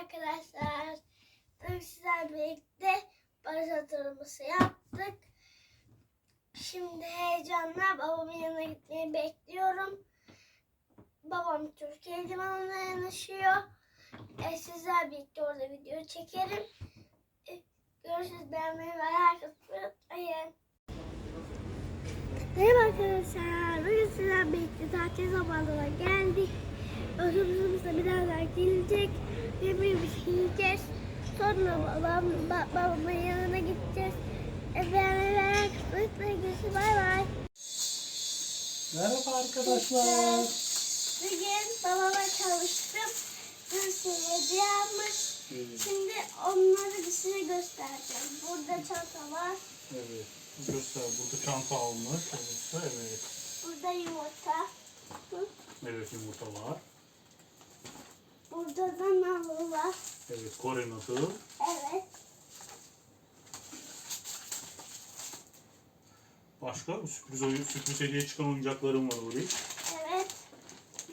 arkadaşlar. Bugün sizlerle birlikte barış atılması yaptık. Şimdi heyecanla babamın yanına gitmeyi bekliyorum. Babam Türkiye limanına yanaşıyor. E, sizler birlikte orada video çekerim. E, görüşürüz. Beğenmeyi ve atmayı unutmayın. Merhaba arkadaşlar. Bugün sizlerle birlikte tatil zamanına geldik. Otobüsümüz de birazdan gelecek. Yemeği bir şey yiyeceğiz. Sonra babam, ba- babamın yanına gideceğiz. E, atmayı unutmayın. Görüşürüz. Bay bay. Merhaba arkadaşlar. Bugün babama çalıştım. Sürü hediye almış. Evet, Şimdi onları bir size göstereceğim. Burada çanta var. evet. Göster. Burada çanta almış. Evet, evet. Burada yumurta. Hı? Evet yumurta var. Burada da var. Evet Kore nasıl? Evet. Başka sürpriz oyun, sürpriz hediye çıkan oyuncaklarım var oraya. Evet.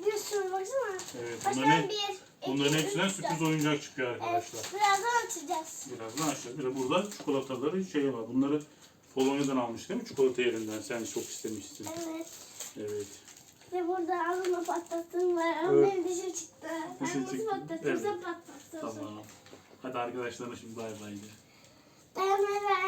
Bir sürü baksana. Evet Baştan bunların, bir, bunların iki, hepsinden üç, sürpriz dört. oyuncak çıkıyor Evet. arkadaşlar. Birazdan açacağız. Birazdan aşağı. Bir de burada çikolataları şey var. Bunları Polonya'dan almış değil mi? Çikolata yerinden. Sen çok istemiştin. Evet. Evet. Ve burada ağzıma patlattığım var. Ama Evet. benim dişim çıktı. Nasıl çıktı. patlattım? Evet. Sen patlattın. Tamam. Hadi arkadaşlarına şimdi bay bay de. Bay. Bay.